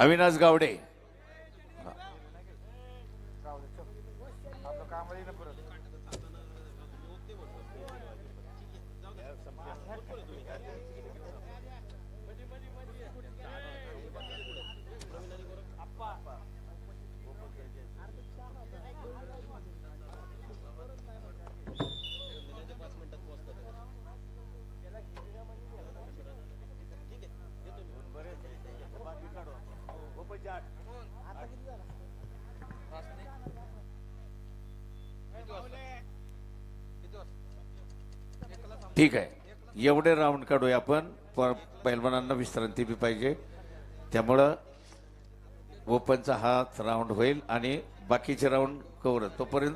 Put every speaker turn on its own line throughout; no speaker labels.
अविनाश गावडे. ठीक आहे. एवढे राऊंड काढूया आपण. प- पैलवानांना विश्रांती बी पाहिजे. त्यामुळं ओपनचा हाच राऊंड होईल आणि बाकीचे राऊंड कवर तोपर्यंत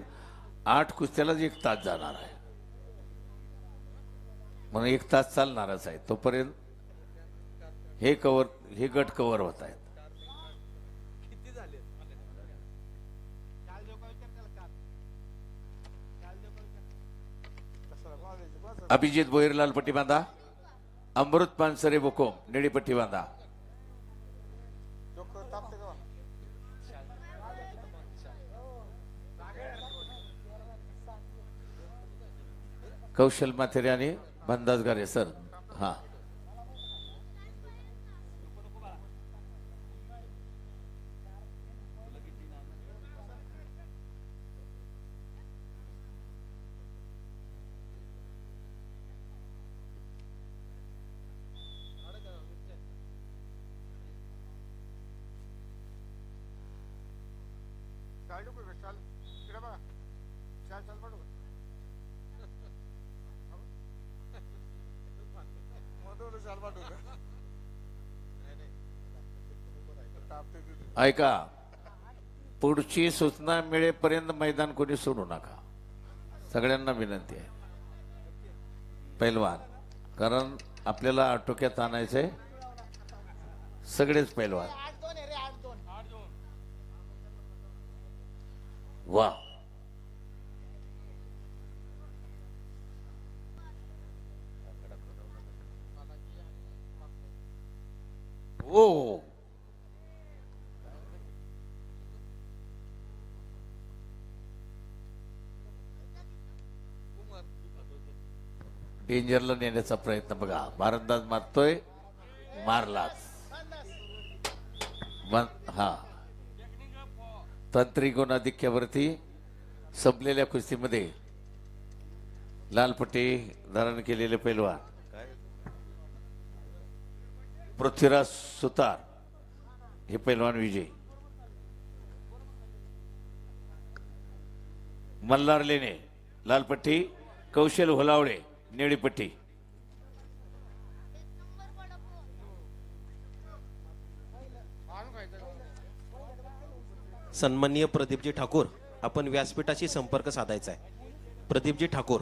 आठ कुस्त्यालाच एक तास जाणार आहे. म्हणून एक तास चालणारच आहे. तोपर्यंत हे कवर हे गट कवर होत आहेत. अभिजित बोईरलाल पट्टी बांधा अमृत पानसरे बोकोम निळी पट्टी बांधा कौशल माथेरे आणि बंदाजगारे सर. हा.
चाल नको चाल. इकडे बघा. चाल चाल
ऐका पुढची सूचना मिळेपर्यंत मैदान कोणी सोडू नका. सगळ्यांना विनंती आहे. पैलवान कारण आपल्याला आटोक्यात आणायचंय सगळेच पैलवान. वा हो. डेंजरला नेण्याचा प्रयत्न बघा. भारतदास मारतोय मारलाच. हा. तांत्रिक गुणाधिक्यावरती संपलेल्या कुस्तीमध्ये लालपट्टी धारण केलेले पैलवान. पृथ्वीराज सुतार हे पैलवान विजय. मल्हार लेणे लालपट्टी कौशल होलावडे
निळीपट्टी
सन्माननीय प्रदीपजी ठाकूर आपण व्यासपीठाशी संपर्क साधायचा आहे. प्रदीपजी ठाकूर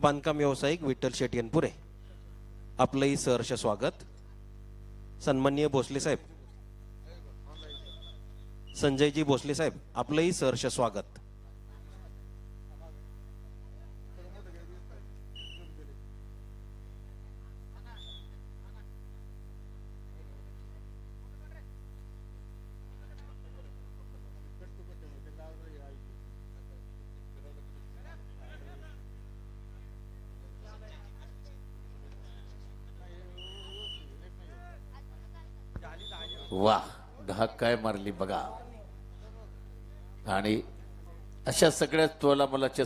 बांधकाम व्यावसायिक विठ्ठल शेट यनपुरे आपलंही सहर्ष स्वागत. सन्माननीय भोसले साहेब. संजयजी भोसले साहेब आपलंही सहर्ष स्वागत.
वा घाक काय मारली बघा. आणि अशा सगळ्या तोला मोलाच्या